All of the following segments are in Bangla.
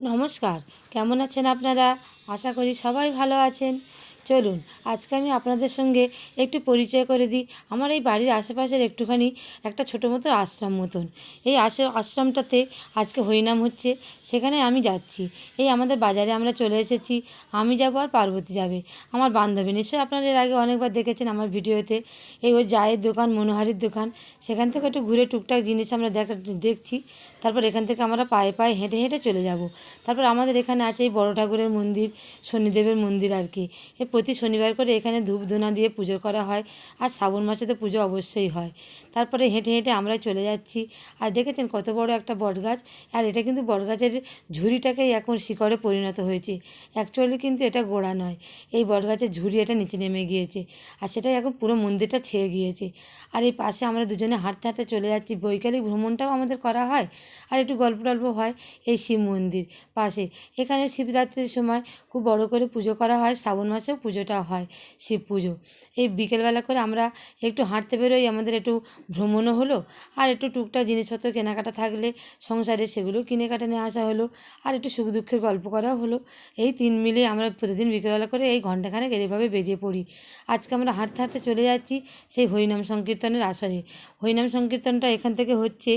নমস্কার। কেমন আছেন আপনারা? আশা করি সবাই ভালো আছেন। চলুন, আজকে আমি আপনাদের সঙ্গে একটু পরিচয় করে দিই। আমার এই বাড়ির আশেপাশের একটুখানি একটা ছোটো মতো আশ্রম মতন। এই আশ্র আশ্রমটাতে আজকে হরিনাম হচ্ছে, সেখানে আমি যাচ্ছি। এই আমাদের বাজারে আমরা চলে এসেছি, আমি যাব আর পার্বতী যাবে। আমার বান্ধবী, নিশ্চয়ই আপনারা এর আগে অনেকবার দেখেছেন আমার ভিডিওতে। এই ওই জায়ের দোকান, মনোহারির দোকান, সেখান থেকে একটু ঘুরে টুকটাক জিনিস আমরা দেখা, দেখছি। তারপর এখান থেকে আমরা পায়ে পায়ে হেঁটে হেঁটে চলে যাব। তারপর আমাদের এখানে আছে এই বড় ঠাকুরের মন্দির, শনিদেবের মন্দির আর কি। এ প্রতি শনিবার করে এখানে ধূপ ধুনা দিয়ে পুজো করা হয় আর শ্রাবণ মাসে তো পুজো অবশ্যই হয়। তারপরে হেঁটে হেঁটে আমরা চলে যাচ্ছি। আর দেখেছেন কত বড় একটা বটগাছ। আর এটা কিন্তু বটগাছের ঝুড়িটাকেই এখন শিকড়ে পরিণত হয়েছে। অ্যাকচুয়ালি কিন্তু এটা গোড়া নয়। এই বটগাছের ঝুড়ি এটা নিচে নেমে গিয়েছে। আর সেটাই এখন পুরো মন্দিরটা ছেয়ে গিয়েছে। আর এই পাশে আমরা দুজনে হাঁটতে হাঁটতে চলে যাচ্ছি। বৈকালিক ভ্রমণটাও আমাদের করা হয়। আর একটু গল্প টল্প হয় এই শিব মন্দির পাশে। এখানে শিবরাত্রির সময় খুব বড় করে পুজো করা হয়। শ্রাবণ মাসেও পুজোটা হয় শিব পুজো। এই বিকেলবেলা করে আমরা একটু হাঁটতে বেরোই, আমাদের একটু ভ্রমণও হলো আর একটু টুকটাক জিনিসপত্র কেনাকাটা থাকলে সংসারে সেগুলো কিনে কাটে নিয়ে আসা হলো আর একটু সুখ দুঃখের গল্প করাও হলো। এই তিন মিলে আমরা প্রতিদিন বিকেলবেলা করে এই ঘন্টাখানেক এইভাবে বেরিয়ে পড়ি। আজকে আমরা হাঁটতে হাঁটতে চলে যাচ্ছি সেই হরিনাম সংকীর্তনের আসরে। হরিনাম সংকীর্তনটা এখান থেকে হচ্ছে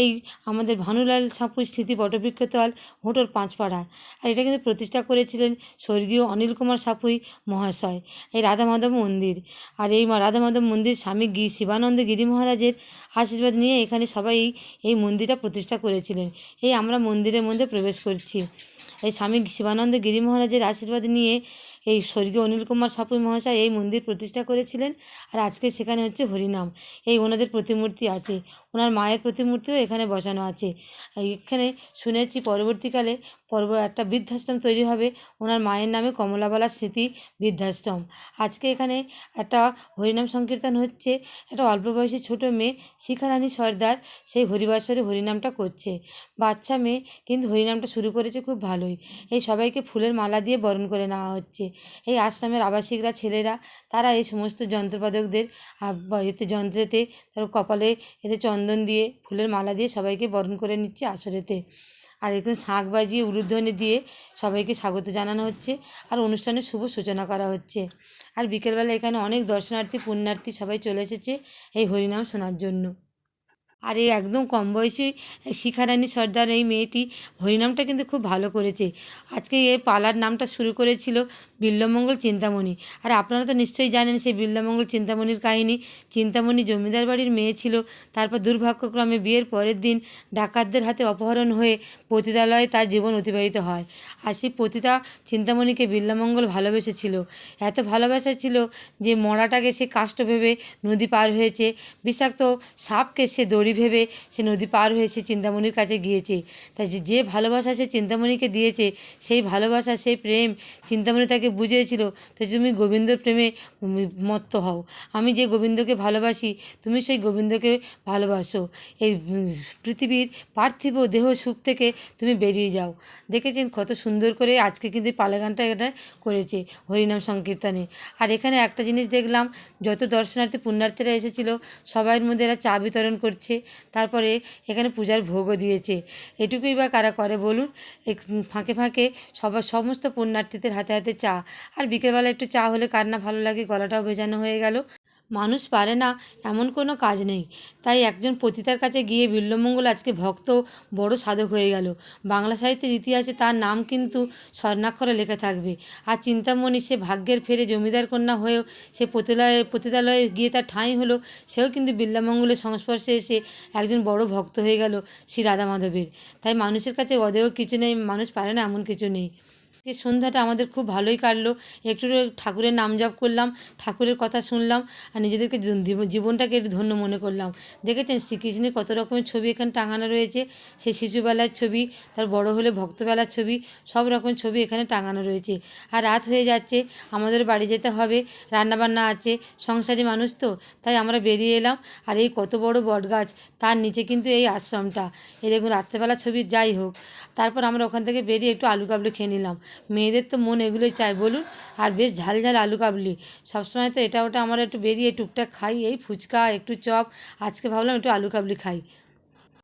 এই আমাদের ভানুলাল সাঁপুর স্মৃতি বটবৃক্ষতল হোটোর পাঁচপাড়া। আর এটা কিন্তু প্রতিষ্ঠা করেছিলেন স্বর্গীয় অনিল কুমার সাপুই মহাশয়। এই রাধা মাধব মন্দির। আর এই রাধা মাধব মন্দির স্বামী গি শিবানন্দ গিরি মহারাজের আশীর্বাদ নিয়ে এখানে সবাই এই মন্দিরটা প্রতিষ্ঠা করেছিলেন। এই আমরা মন্দিরের মধ্যে প্রবেশ করছি। এই স্বামী শিবানন্দ গিরি মহারাজের আশীর্বাদ নিয়ে এই স্বর্গীয় অনিল কুমার সাপুই মহাশয় এই মন্দির প্রতিষ্ঠা করেছিলেন আর আজকে সেখানে হচ্ছে হরিনাম। এই ওনাদের প্রতিমূর্তি আছে। ওনার মায়ের প্রতিমূর্তিও এখানে বসানো আছে। এখানে শুনেছি পরবর্তীকালে পর্ব একটা বৃদ্ধাশ্রম তৈরি হবে। ওনার মায়ের নামে কমলাবালা স্মৃতি বৃদ্ধাশ্রম। আজকে এখানে একটা হরিনাম সংকীর্তন হচ্ছে। একটা অল্প বয়সী ছোটো মেয়ে শিখারানী সর্দার সেই হরিবাসরে হরিনামটা করছে। বাচ্চা মেয়ে কিন্তু হরিনামটা শুরু করেছে খুব ভালোই। এই সবাইকে ফুলের মালা দিয়ে বরণ করে নেওয়া হচ্ছে। এই আশ্রমের আবাসিকরা, ছেলেরা, তারা এই সমস্ত যন্ত্রপাদকদের এতে যন্ত্রেতে তার কপালে এতে চন্দন দিয়ে, ফুলের মালা দিয়ে সবাইকে বরণ করে নিচ্ছে আসরেতে। আর এখানে শাঁখ বাজিয়ে, উলুধ্বনি দিয়ে সবাইকে স্বাগত জানানো হচ্ছে আর অনুষ্ঠানের শুভ সূচনা করা হচ্ছে। আর বিকেলবেলা এখানে অনেক দর্শনার্থী, পুণ্যার্থী সবাই চলে এসেছে এই হরিনাম শোনার জন্য। আর এই একদম কম বয়সী শিখারানী সর্দার এই মেয়েটি হরিনামটা কিন্তু খুব ভালো করেছে। আজকে এই পালার নামটা শুরু করেছিল বিল্লমঙ্গল চিন্তামণি। আর আপনারা তো নিশ্চয়ই জানেন সেই বিল্লমঙ্গল চিন্তামণির কাহিনী। চিন্তামণি জমিদার বাড়ির মেয়ে ছিল। তারপর দুর্ভাগ্যক্রমে বিয়ের পরের দিন ডাকাতদের হাতে অপহরণ হয়ে পতিতালয়ে তার জীবন অতিবাহিত হয়। আর সেই পতিতা চিন্তামণিকে বিল্লামঙ্গল ভালোবেসেছিল। এত ভালোবাসা ছিল যে মরাটাকে সে কাষ্ট ভেবে নদী পার হয়েছে। বিষাক্ত সাপকে সে দড়ি ভেবে সে নদী পার হয়ে সে চিন্তামণির কাছে গিয়েছে। তাই যে- ভালোবাসা সে চিন্তামণিকে দিয়েছে, সেই ভালোবাসা, সেই প্রেম চিন্তামণি তাকে বুঝিয়েছিল। তো তুমি গোবিন্দর প্রেমে মত্ত হও। আমি যে গোবিন্দকে ভালোবাসি, তুমি সেই গোবিন্দকে ভালোবাসো। এই পৃথিবীর পার্থিব দেহ সুখ থেকে তুমি বেরিয়ে যাও। দেখেছেন কত সুন্দর করে আজকে কিন্তু এই পালা গানটা এটা করেছে হরিনাম সংকীর্তনে। আর এখানে একটা জিনিস দেখলাম, যত দর্শনার্থী, পুণ্যার্থীরা এসেছিল সবার মধ্যে এরা চা বিতরণ করছে। তারপরে এখানে পূজার ভোগও দিয়েছে। এটুকুই বা কারা করে বলুন? ফাঁকে ফাঁকে সবার সমস্ত পুণ্যার্থীদের হাতে হাতে চা। আর বিকেলবেলা একটু চা হলে কার না ভালো লাগে, গলাটাও ভেজানো হয়ে গেল। মানুষ পারে না, এমন কোনো কাজ নেই। তাই একজন পতিতার কাছে গিয়ে বিল্লমঙ্গল আজকে ভক্ত, বড় সাধক হয়ে গেল। বাংলা সাহিত্যের ইতিহাসে তার নাম কিন্তু স্বর্ণাক্ষরে লেখা থাকবে। আর চিন্তামণি সে ভাগ্যের ফেরে জমিদার কন্যা হয়েও সে পতিলয়ে পতিতালয়ে গিয়ে তার ঠাঁই হলো, সেও কিন্তু বিল্লামঙ্গলের সংস্পর্শে এসে একজন বড় ভক্ত হয়ে গেল শ্রী রাধা মাধবের তাই মানুষের কাছে অদেয় কিছু নেই, মানুষ পারে না এমন কিছু নেই। এই সন্ধ্যাটা আমাদের খুব ভালোই কাটলো। একটু ঠাকুরের নাম জপ করলাম, ঠাকুরের কথা শুনলাম আর নিজেদেরকে জীবন- জীবন- জীবনটাকে একটু ধন্য মনে করলাম। দেখেছেন শ্রীকৃষ্ণের কত রকমের ছবি এখানে টাঙানো রয়েছে। সেই শিশুবেলার ছবি, তার বড় হলে ভক্তবেলার ছবি, সব রকম ছবি এখানে টাঙানো রয়েছে। আর রাত হয়ে যাচ্ছে, আমাদের বাড়ি যেতে হবে, রান্নাবান্না আছে, সংসারী মানুষ তো, তাই আমরা বেরিয়ে এলাম। আর এই কত বড় বটগাছ, তার নিচে কিন্তু এই আশ্রমটা। এই দেখুন রাত্রেবেলা ছবি যাই হোক, তারপর আমরা ওখান থেকে বেরিয়ে একটু আলু কাবলি খেয়ে নিলাম। মেয়েদের তো মন এগুলোই চাই, বলুন। আর বেশ ঝাল ঝাল আলু কাবলি। সবসময় তো এটা ওটা আমরা একটু বেরিয়ে টুকটাক খাই, এই ফুচকা, একটু চপ। আজকে ভাবলাম একটু আলু কাবলি খাই।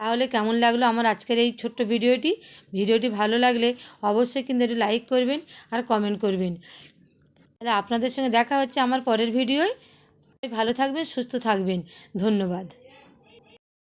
তাহলে কেমন লাগল আমার আজকের এই ছোট্ট ভিডিওটি? ভিডিওটি ভালো লাগলে অবশ্যই কিন্তু একটু লাইক করবেন আর কমেন্ট করবেন। তাহলে আপনাদের সঙ্গে দেখা হচ্ছে আমার পরের ভিডিওয়। ভালো থাকবেন, সুস্থ থাকবেন। ধন্যবাদ।